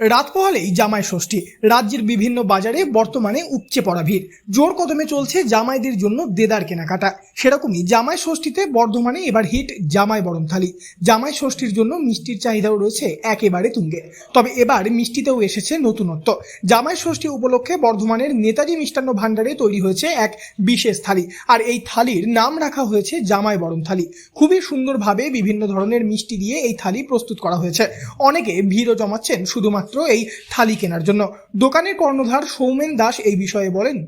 রাত পোহালেই জামাই ষষ্ঠী। রাজ্যের বিভিন্ন বাজারে বর্তমানে উপচে পড়া ভিড়। জোর কদমে চলছে জামাইদের জন্য দেদার কেনাকাটা। সেরকমই জামাই ষষ্ঠীতে বর্ধমানে এবার হিট জামাই বরণ থালি। জামাই ষষ্ঠীর জন্য মিষ্টির চাহিদাও রয়েছে একেবারে তুঙ্গে। তবে এবার মিষ্টিতেও এসেছে নতুনত্ব। জামাই ষষ্ঠী উপলক্ষে বর্ধমানের নেতাজি মিষ্টান্ন ভাণ্ডারে তৈরি হয়েছে এক বিশেষ থালি। আর এই থালির নাম রাখা হয়েছে জামাই বরণ থালি। খুবই সুন্দরভাবে বিভিন্ন ধরনের মিষ্টি দিয়ে এই থালি প্রস্তুত করা হয়েছে। অনেকে ভিড়ও জমাচ্ছেন শুধুমাত্র এই থালি কেনার জন্য। দোকানের কর্ণধার সৌমেন দাস এই বিষয়ে বলেন।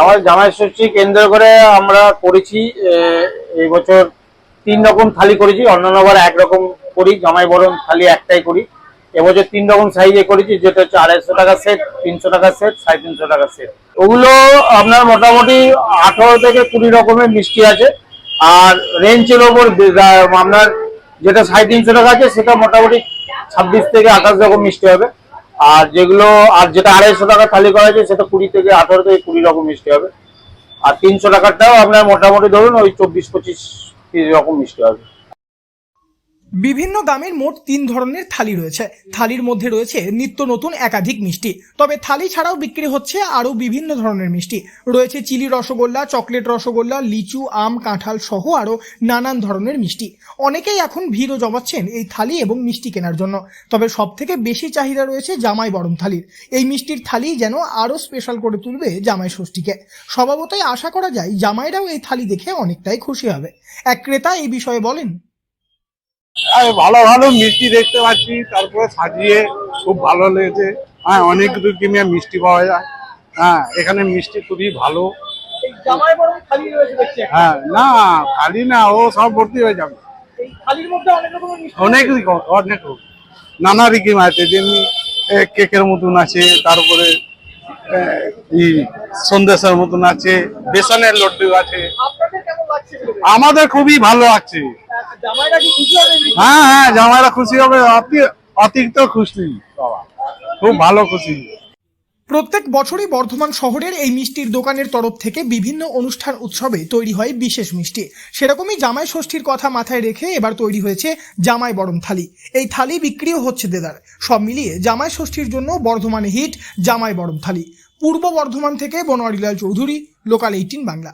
আমার জামাই ষষ্ঠী কেন্দ্র করে আমরা করেছি আহ, এই বছর তিন রকম থালি করেছি। অন্যান্যবার একরকম করি জামাই বরণ থালি একটাই করি। এবছর তিন রকম সাইজে করেছি যেটা হচ্ছে আড়াইশো টাকা সেট তিনশো টাকা সেট সাড়ে তিনশো টাকা সেট। ওগুলো আপনার মোটামুটি আঠারো থেকে কুড়ি রকমের মিষ্টি আছে। আর রেঞ্জের ওপর আপনার যেটা সাড়ে তিনশো টাকা আছে সেটা মোটামুটি ছাব্বিশ থেকে আঠাশ রকম মিষ্টি হবে। আর যেগুলো, আর যেটা আড়াইশো টাকা থালি করা হয়েছে, সেটা কুড়ি থেকে আঠারো থেকে কুড়ি রকম মিষ্টি হবে। আর তিনশো টাকারটাও আপনার মোটামুটি ধরুন ওই চব্বিশ পঁচিশ রকম মিষ্টি হবে। বিভিন্ন দামের মোট তিন ধরনের থালি রয়েছে। থালির মধ্যে রয়েছে নিত্য নতুন একাধিক মিষ্টি। তবে থালি ছাড়াও বিক্রি হচ্ছে আরও বিভিন্ন ধরনের মিষ্টি। রয়েছে চিলি রসগোল্লা, চকলেট রসগোল্লা, লিচু, আম, কাঁঠাল সহ আরও নানান ধরনের মিষ্টি। অনেকেই এখন ভিড়ও জমাচ্ছেন এই থালি এবং মিষ্টি কেনার জন্য। তবে সব থেকে বেশি চাহিদা রয়েছে জামাই বরণ থালির। এই মিষ্টির থালি যেন আরও স্পেশাল করে তুলবে জামাই ষষ্ঠীকে। স্বভাবতই আশা করা যায় জামাইরাও এই থালি দেখে অনেকটাই খুশি হবে। এক ক্রেতা এই বিষয়ে বলেন ভালো ভালো মিষ্টি দেখতে পাচ্ছি তারপরে সাজিয়ে খুব ভালো লেগেছে। হ্যাঁ অনেক রকমের মিষ্টি পাওয়া যায়। হ্যাঁ এখানে মিষ্টি খুবই ভালো। হ্যাঁ না খালি না ও সব ভর্তি হয়ে যাবে। অনেক অনেক রকম অনেক নানা রকম আছে যেমনি কেকের মতন আছে তারপরে সন্দেশের মতন আছে বেসনের লড্ডু আছে? আমাদের খুবই ভালো লাগছে। জামাইরা কি খুশি হবে হ্যাঁ হ্যাঁ জামাইরা খুশি হবে। অতি অতিরিক্ত খুশি। বাবা খুব ভালো খুশি। প্রত্যেক বছরই বর্ধমান শহরের এই মিষ্টির দোকানের তরফ থেকে বিভিন্ন অনুষ্ঠান উৎসবে তৈরি হয় বিশেষ মিষ্টি। সেরকমই জামাই ষষ্ঠীর কথা মাথায় রেখে এবার তৈরি হয়েছে জামাই বরণ থালি। এই থালি বিক্রিও হচ্ছে দেদার। সব মিলিয়ে জামাই ষষ্ঠীর জন্য বর্ধমানে হিট জামাই বরণ থালি। পূর্ব বর্ধমান থেকে বনোয়ারিলাল চৌধুরী লোকাল এইটিন বাংলা।